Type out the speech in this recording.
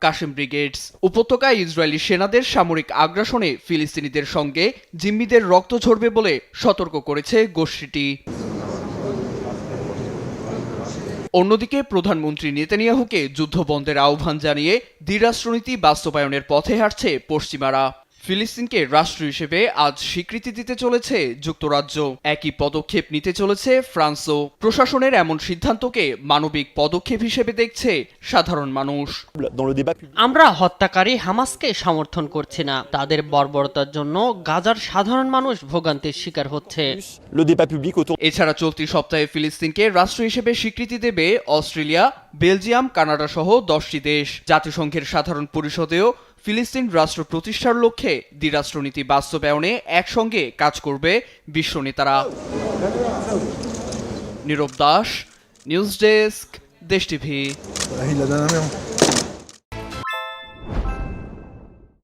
Kashem brigades উপত্যকায় Israeli সেনাদের সামরিক আগ্রাসনে ফিলিস্তিনিদের সঙ্গে জিম্মিদের রক্ত ঝরবে বলে সতর্ক করেছে গোষ্ঠীটি। অন্যদিকে প্রধানমন্ত্রী নেতানিয়াহুকে যুদ্ধবন্ধের আহ্বান জানিয়ে দ্বিরাষ্ট্রনীতি বাস্তবায়নের পথে হাঁটছে পশ্চিমারা। ফিলিস্তিনকে রাষ্ট্র হিসেবে আজ স্বীকৃতি দিতে চলেছে যুক্তরাজ্য। একই পদক্ষেপ নিতে চলেছে ফ্রান্সও। প্রশাসনের এমন সিদ্ধান্তকে মানবিক পদক্ষেপ হিসেবে দেখছে সাধারণ মানুষ. আমরা হত্যাকারী হামাসকে সমর্থন করছি না। তাদের বর্বরতার জন্য গাজার সাধারণ মানুষ ভোগান্তির শিকার হচ্ছে। এছাড়া চলতি সপ্তাহে ফিলিস্তিনকে রাষ্ট্র হিসেবে স্বীকৃতি দেবে অস্ট্রেলিয়া বেলজিয়াম কানাডা সহ দশটি দেশ। জাতিসংঘের সাধারণ পরিষদেও ফিলিস্তিন রাষ্ট্র প্রতিষ্ঠার লক্ষ্যে দ্বিরাষ্ট্রনীতি বাস্তবায়নে একসঙ্গে কাজ করবে বিশ্ব নেতারা। Nirab Das, news desk, Desh TV.